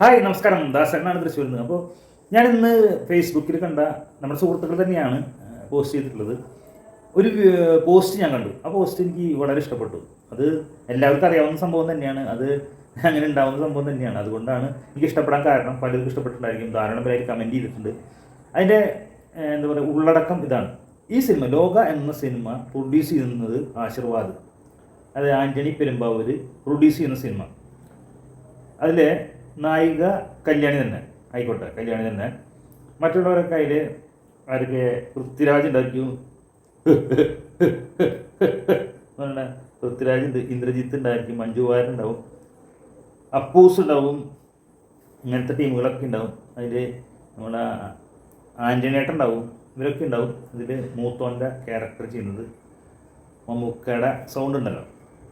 Hi നമസ്കാരം. ദാസനാണ് തൃശ്ശൂരിൽ നിന്ന്. അപ്പോൾ ഞാൻ ഇന്ന് ഫേസ്ബുക്കിൽ കണ്ട നമ്മുടെ സുഹൃത്തുക്കൾ തന്നെയാണ് പോസ്റ്റ് ചെയ്തിട്ടുള്ളത്. ഒരു പോസ്റ്റ് ഞാൻ കണ്ടു. ആ പോസ്റ്റ് എനിക്ക് വളരെ ഇഷ്ടപ്പെട്ടു. അത് എല്ലാവർക്കും അറിയാവുന്ന സംഭവം തന്നെയാണ്. അത് അങ്ങനെ ഉണ്ടാവുന്ന സംഭവം തന്നെയാണ്. അതുകൊണ്ടാണ് എനിക്ക് ഇഷ്ടപ്പെടാൻ കാരണം പലർക്കും ഇഷ്ടപ്പെട്ടിട്ടുണ്ടായിരിക്കും. ധാരാളം പേര് കമന്റ് ചെയ്തിട്ടുണ്ട്. അതിന്റെ എന്താ പറയുക ഉള്ളടക്കം ഇതാണ്. ഈ സിനിമ ലോക എന്ന സിനിമ പ്രൊഡ്യൂസ് ചെയ്യുന്നത് ആശീർവാദ്. അത് ആന്റണി പെരുമ്പാവൂർ പ്രൊഡ്യൂസ് ചെയ്യുന്ന സിനിമ. അതിലെ നായിക കല്യാണി തന്നെ ആയിക്കോട്ടെ കല്യാണി തന്നെ. മറ്റുള്ളവരൊക്കെ അതിൽ ആരൊക്കെ പൃഥ്വിരാജ് പറഞ്ഞ പൃഥ്വിരാജ് ഇന്ദ്രജിത്ത് ഉണ്ടായിരിക്കും മഞ്ജു വാര്യർ ഉണ്ടാവും അപ്പൂസ് ഉണ്ടാവും ഇങ്ങനത്തെ ടീമുകളൊക്കെ ഉണ്ടാവും. അതിൽ നമ്മുടെ ആന്റണിയേട്ടൻ ഉണ്ടാവും ഇവരൊക്കെ ഉണ്ടാവും. ഇതിൽ മൂത്തോന്റെ ക്യാരക്ടർ ചെയ്യുന്നത് മമ്മൂക്കയുടെ സൗണ്ട് ഉണ്ടല്ലോ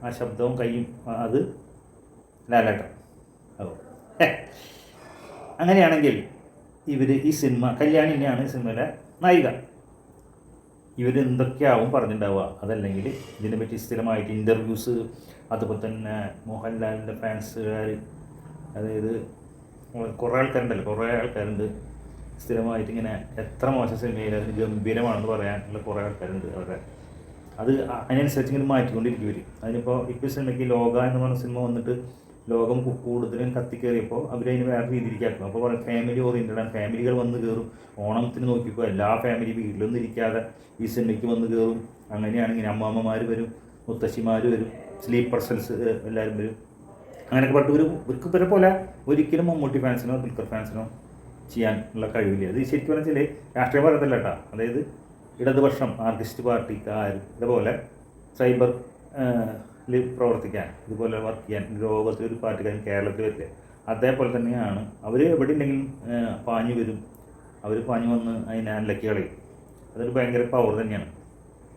ആ ശബ്ദവും കൈയും അത് ലാലേട്ടൻ. ഹെ. അങ്ങനെയാണെങ്കിൽ ഇവർ ഈ സിനിമ കല്യാണിനെയാണ് സിനിമയിലെ നായിക. ഇവർ എന്തൊക്കെയാവും പറഞ്ഞിട്ടുണ്ടാവുക? അതല്ലെങ്കിൽ ഇതിനെ പറ്റി സ്ഥിരമായിട്ട് ഇന്റർവ്യൂസ് അതുപോലെ തന്നെ മോഹൻലാലിന്റെ ഫാൻസുകാർ അതായത് കുറേ ആൾക്കാരുണ്ടല്ലോ കുറേ ആൾക്കാരുണ്ട്. സ്ഥിരമായിട്ട് ഇങ്ങനെ എത്ര മോശം സിനിമയിൽ അതിന് ഗംഭീരമാണെന്ന് പറയാനുള്ള കുറേ ആൾക്കാരുണ്ട് അവരുടെ. അത് അതിനനുസരിച്ച് ഇങ്ങനെ മാറ്റിക്കൊണ്ടിരിക്കും ഇവർ അതിനിപ്പോൾ ഇപ്പോൾ സിനിമയ്ക്ക് ലോക എന്ന് പറഞ്ഞ സിനിമ വന്നിട്ട് ലോകം കൂടുതലും കത്തിക്കേറിയപ്പോൾ അവരതിന് വേറെ രീതിയിലേക്കാക്കും അപ്പോൾ പറയും ഫാമിലി ഓറിയന്റഡ് ആണ് ഫാമിലികൾ വന്ന് കയറും ഓണത്തിന് നോക്കിയപ്പോൾ എല്ലാ ഫാമിലി വീട്ടിലൊന്നും ഇരിക്കാതെ ഈ സിനിമയ്ക്ക് വന്ന് കയറും അങ്ങനെയാണെങ്കിൽ അമ്മാമ്മമാർ വരും മുത്തശ്ശിമാർ വരും സ്ലീപ്പർ സെൽസ് എല്ലാവരും വരും. അങ്ങനെയൊക്കെ പട്ട് ഒരു ഇവരെ പോലെ ഒരിക്കലും മമ്മൂട്ടി ഫാൻസിനോ ദുൽഖർ ഫാൻസിനോ ചെയ്യാനുള്ള കഴിവില്ല. അത് ശരിക്കും പറഞ്ഞാൽ രാഷ്ട്രീയ പറയത്തല്ല കേട്ടോ. അതായത് ഇടതുപക്ഷം ആർട്ടിസ്റ്റ് പാർട്ടിക്കാർ ഇതുപോലെ സൈബർ പ്രവർത്തിക്കാൻ ഇതുപോലെ വർക്ക് ചെയ്യാൻ ലോകത്തിൽ ഒരു പാർട്ടിക്കാരും കേരളത്തിൽ വരില്ല. അതേപോലെ തന്നെയാണ് അവർ എവിടെ ഉണ്ടെങ്കിലും പാഞ്ഞു വരും. അവർ പാഞ്ഞു വന്ന് അതിനെ അലക്കി കളയും. അതൊരു ഭയങ്കര പവർ തന്നെയാണ്.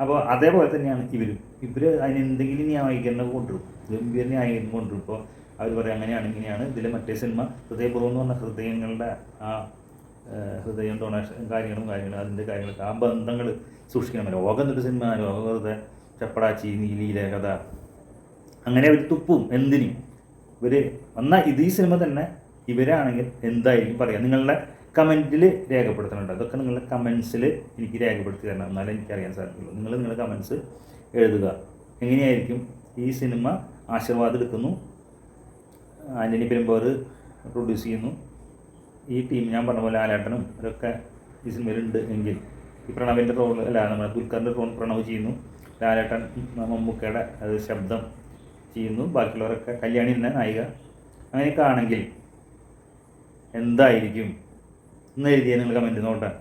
അപ്പോൾ അതേപോലെ തന്നെയാണ് ഇവരും. ഇവർ അതിന് എന്തെങ്കിലും ന്യായീകരണം കൊണ്ടുവരും. ഗംഭീര ന്യായീകരണം കൊണ്ടുവരും. ഇപ്പോൾ അവർ പറയും അങ്ങനെയാണ് ഇങ്ങനെയാണ്. ഇതിൽ മറ്റേ സിനിമ ഹൃദയപൂർവം എന്ന് പറഞ്ഞ ഹൃദയങ്ങളുടെ ആ ഹൃദയം ഡൊണേഷൻ കാര്യങ്ങളും കാര്യങ്ങളും അതിന്റെ കാര്യങ്ങളൊക്കെ ആ ബന്ധങ്ങൾ സൂക്ഷിക്കണം. ലോകം എന്നൊരു സിനിമ ലോകം വെറുതെ ചപ്പടാച്ചി നീലിയിലെ കഥ അങ്ങനെ ഒരു തുപ്പും. എന്തിനും? ഇവർ എന്നാൽ ഇത് ഈ സിനിമ തന്നെ ഇവരാണെങ്കിൽ എന്തായിരിക്കും പറയാം? നിങ്ങളുടെ കമന്റിൽ രേഖപ്പെടുത്തണുണ്ട്. അതൊക്കെ നിങ്ങളുടെ കമൻസിൽ എനിക്ക് രേഖപ്പെടുത്തി തരണം. എന്നാലേ എനിക്കറിയാൻ സാധിക്കുള്ളൂ. നിങ്ങൾ നിങ്ങളുടെ കമൻസ് എഴുതുക. എങ്ങനെയായിരിക്കും ഈ സിനിമ ആശീർവാദം എടുക്കുന്നു? ആന്റണി പെരുമ്പോർ പ്രൊഡ്യൂസ് ചെയ്യുന്നു. ഈ ടീം ഞാൻ പറഞ്ഞ പോലെ ആലാട്ടനും അവരൊക്കെ ഈ സിനിമയിലുണ്ട് എങ്കിൽ ഈ പ്രണവിന്റെ റോൾ അല്ല നമ്മുടെ ദുൽഖറിന്റെ റോൾ പ്രണവ് ചെയ്യുന്നു. ലാലേട്ടൻ മമ്മൂക്കയുടെ അത് ശബ്ദം ചെയ്യുന്നു. ബാക്കിയുള്ളവരൊക്കെ കല്യാണി എന്ന നായിക. അങ്ങനെയൊക്കെ ആണെങ്കിൽ എന്തായിരിക്കും? എന്ന് എഴുതിയ നിങ്ങൾ കമന്റ് നോട്ടെ